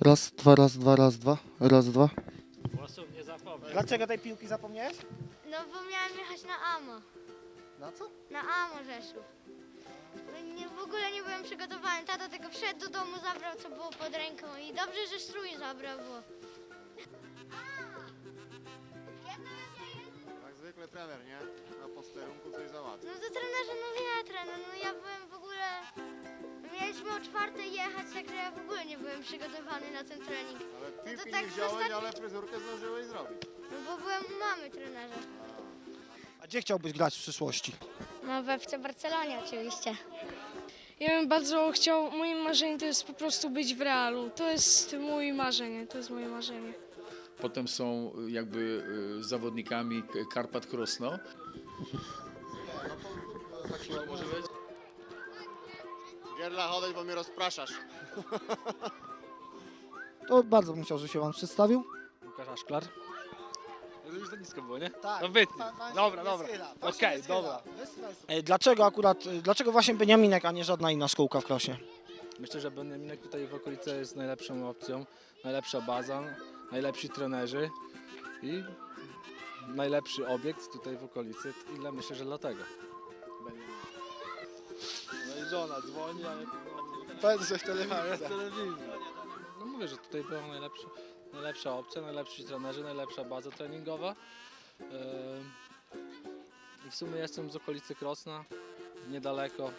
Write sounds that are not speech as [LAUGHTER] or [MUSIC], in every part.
Raz, dwa, raz, dwa, raz, dwa, raz, dwa. Głosów nie zapomnę. Dlaczego tej piłki zapomniałeś? No bo miałem jechać na AMO. Na co? Na AMO Rzeszów. No Nie, w ogóle nie byłem przygotowany. Tata tylko wszedł do domu, zabrał co było pod ręką i dobrze, że strój zabrał, bo... Jak zwykle trener, nie? Na posterunku coś załatwi. No to trenerze, no wie, trener, no jechać, także ja w ogóle nie byłem przygotowany na ten trening. Ale piłki tak nie wziąłeś, ostatnim- ale fryzurkę zdążyłeś zrobić. No bo byłem u mamy trenerza. A gdzie chciałbyś grać w przyszłości? No we FC Barcelonie oczywiście. Ja bym bardzo chciał, moim marzeniem to jest po prostu być w realu. To jest moje marzenie, to jest moje marzenie. Potem są y, jakby y, zawodnikami K- Karpat Krosno. Gerla, chodź, bo mnie rozpraszasz. [LAUGHS] To bardzo bym chciał, żeby się Wam przedstawił. Łukasz Aszklar. To już za nisko było, nie? Tak. No wytnij. Dobra, dobra. Okej, dobra. E, Dlaczego akurat, e, dlaczego właśnie Beniaminek, a nie żadna inna szkółka w Krośnie? Myślę, że Benjaminek tutaj w okolicy jest najlepszą opcją. Najlepsza baza, najlepsi trenerzy i najlepszy obiekt tutaj w okolicy. I dla, myślę, że dlatego. Żona dzwoni, ale Powiedz coś w telewizji. No mówię, że tutaj była najlepsza, najlepsza opcja, najlepsi trenerzy, najlepsza baza treningowa. I w sumie jestem z okolicy Krosna, niedaleko.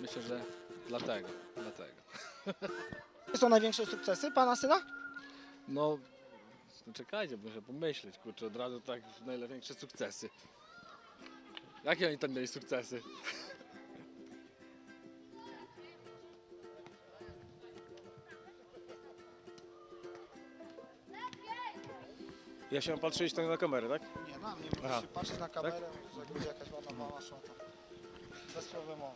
Myślę, że dlatego, dlatego. [LAUGHS] Jakie są największe sukcesy Pana syna? No, no czekajcie, muszę pomyśleć, kurczę, od razu tak największe sukcesy. Jakie oni tam mieli sukcesy? Ja się mam patrzeć tak na kamerę, tak? Nie, na mnie. Aha. Musisz patrzeć na kamerę, że będzie jakaś ładna mała szota. Bezproblemowo.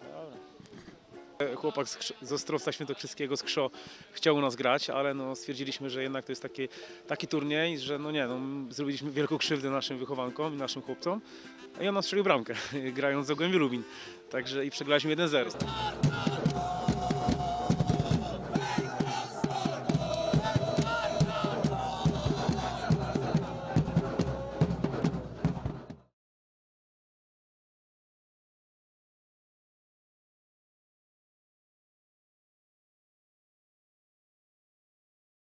E, Chłopak z, Krz- z Ostrowca Świętokrzyskiego z Krzo chciał u nas grać, ale no stwierdziliśmy, że jednak to jest taki, taki turniej, że no nie, no, zrobiliśmy wielką krzywdę naszym wychowankom i naszym chłopcom i on strzelił bramkę, [LAUGHS] grając z Zagłębiu Lubin. Także i przegraliśmy 1-0.